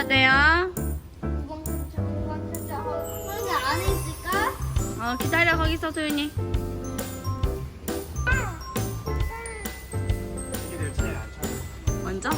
기다려야 돼요. 안에 있을까? 어, 기다려, 거기서 소윤이. 애기들 제일 안 쳐. 먼저?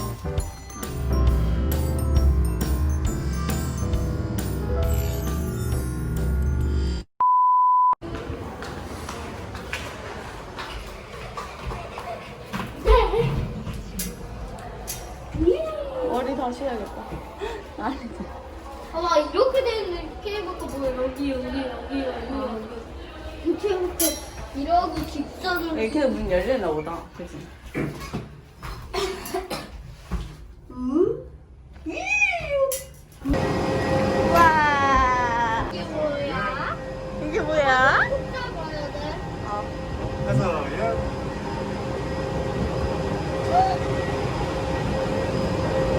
열리나 보다. 그치? 와 이게 뭐야? 이게 뭐야? 혼자 봐야 돼. 가서 예.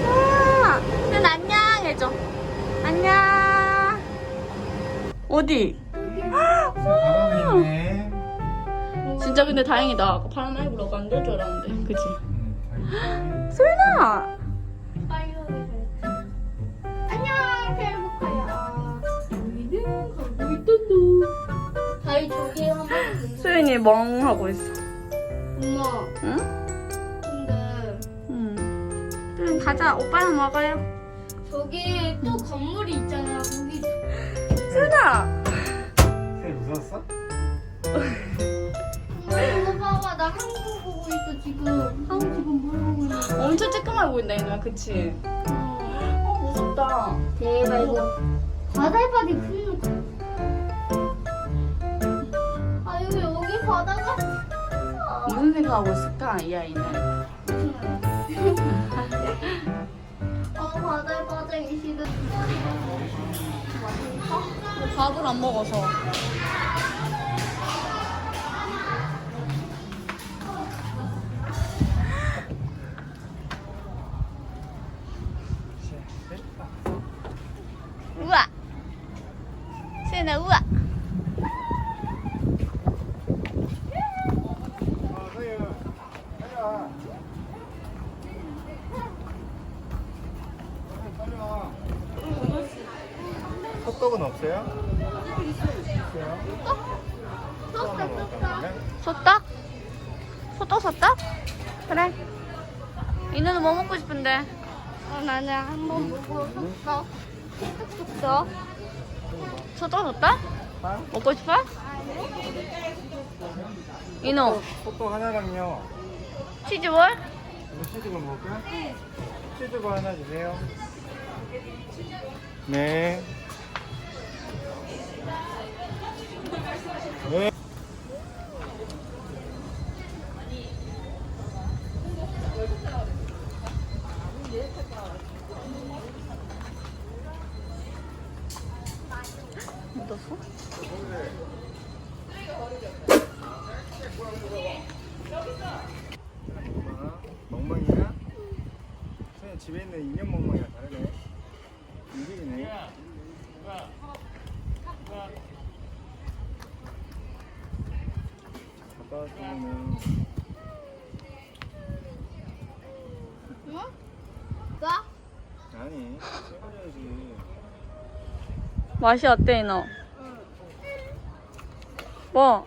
아, 눈 안녕 해줘. 안녕. 어디? 바람이 있네. 진짜 근데 다행이다. 불어가 안될 줄 알았는데. 그치? 음, 소윤아. 안녕, 케이블카야. 여기는 가고 있단다. 다이 저기 한번. 소윤이 멍 하고 있어. 엄마, 응? 근데 응. 소윤 가자. 오빠는 먹어요. 저기 또 건물이 있잖아. 거기 소윤아. 쌤 무서웠어? 하게 보인다, 이누야. 그치? 어, 무섭다. 대박 이거 바다바디 큰. 아 여기 여기 바다가. 아, 무슨 생각하고 있을까, 이 아이는? 어 바다에 빠져 계시는. 밥을 안 먹어서. 없어요? 떴다 떴다. 소떡? 소떡 소떡? 그래. 이누는 뭐 먹고 싶은데? 어 나는 한번 보고 떴어. 떴어. 소떡 소떡? 빵? 먹고 싶어? 이노 헛떡 하나랑요. 치즈볼? 이거 치즈볼 먹을까요? 치즈볼 하나 주세요. 네. 네. 인형 멍멍이랑 다르네. 움직이네. 아빠 같으면은 응? 나? 아니 찍어줘야지. 맛이 어때 이노? 뭐?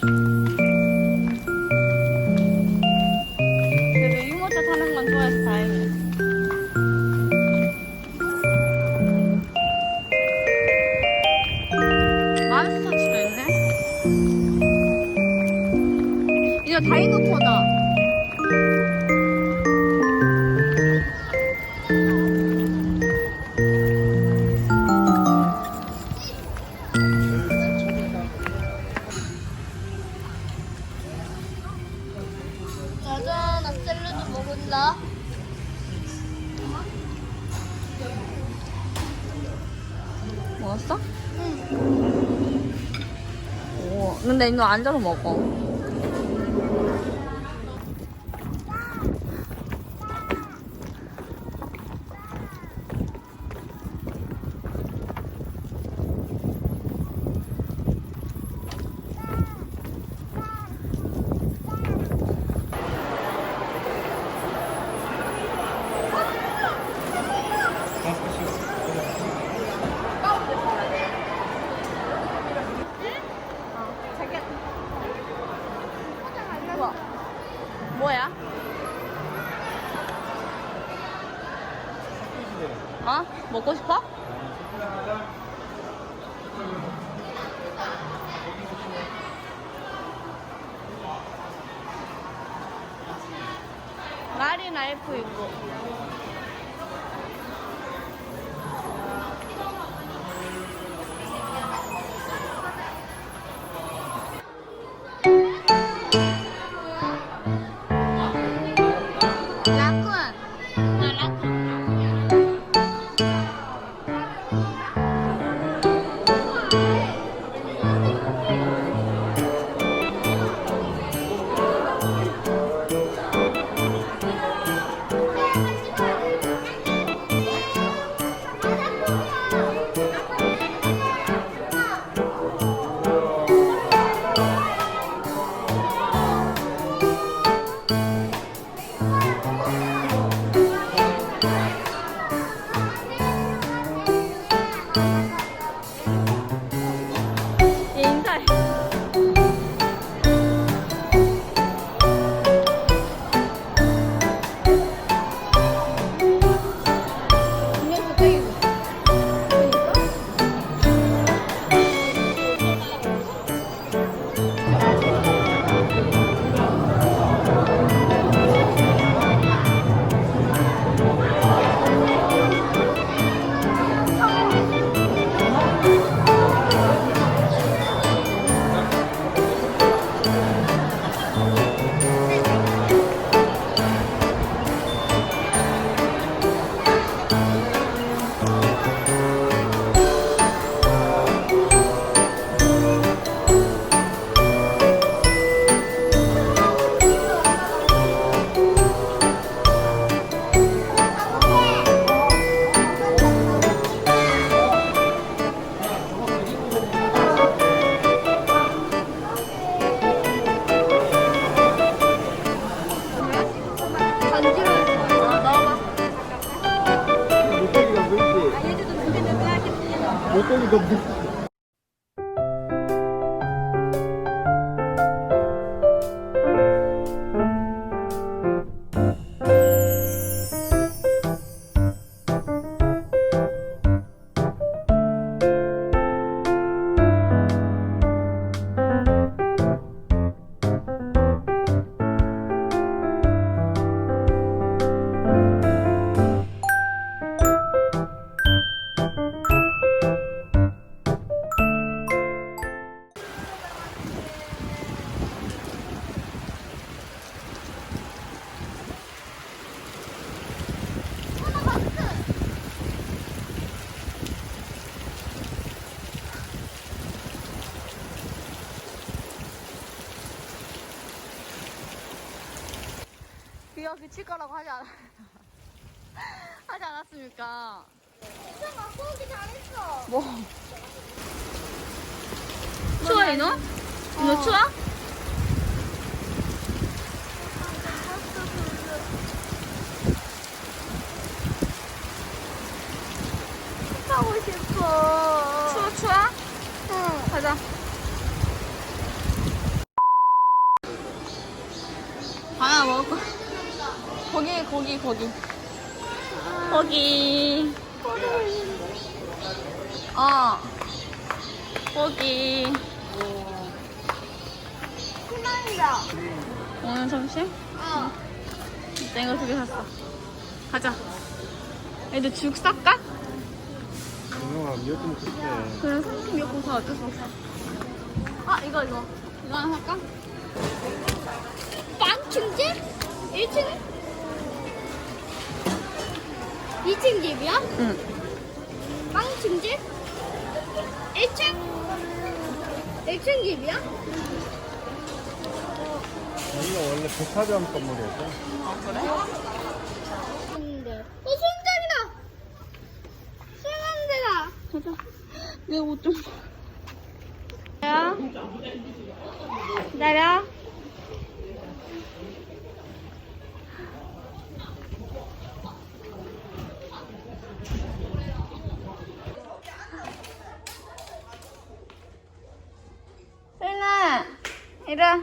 그래 근데 이거 앉아서 먹어. 뭐야? 어? 먹고 싶어? 말이 나이프 있고. 하지 않았 하지 않았습니까? 갖고 오기 잘했어. 뭐? 추워 이노? 이노 추워? 하고 싶어. 추워 추워? 응. 가자. 하나 먹을 거. 거기 거기 거기. 거기. 어. 거기. 희망이다. 오늘 점심? 어. 땡거 두 개 샀어. 가자. 애들 죽 쌀까? 누나가 미역국 먹고 싶대. 그래, 삼촌 미역국 사 어쩔 수 없어. 아, 이거, 이거. 이거 하나 살까? 빵 충제? 1층? 2층 집이야? 응. 빵 충제? 1층? 1층 집이야? 여기가 원래 백화점 건물이었어. 아, 그래? 근데 어 수영장이다. 수영하는 데다. 가자. 내 옷 좀. 기다려. 기다려. 와.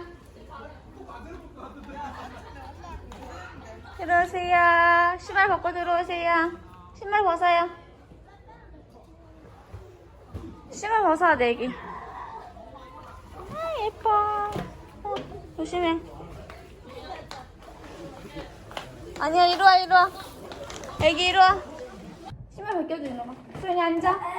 들어오세요. 신발 벗고 들어오세요. 신발 벗어요. 신발 벗어야 돼, 애기. 아, 예뻐. 어, 조심해. 아니야, 이리 와, 이리 와. 애기, 이리 와. 신발 벗겨줘, 이리 와. 소연이 앉아.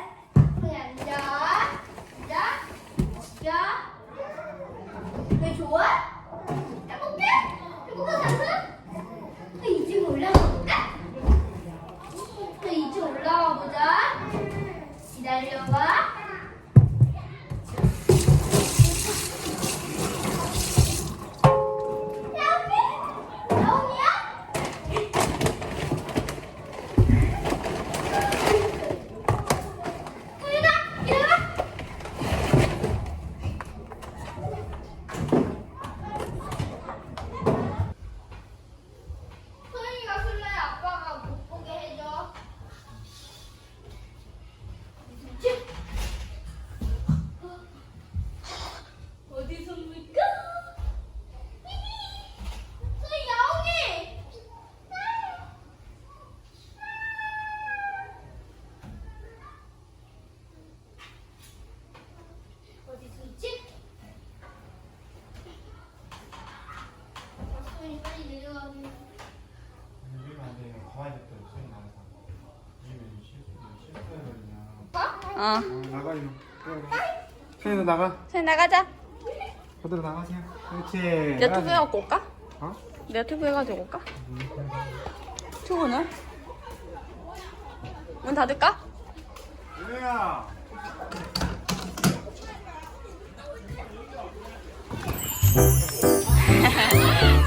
Which what? 어. 어, 나가, 이거. 들어가. 소연이 너 나가. 소연 나가자. 그대로 나가세요. 그렇지. 내가 투부 해갖고 올까? 어? 내가 투부 해가지고 올까? 투부는? 문 닫을까? 유야.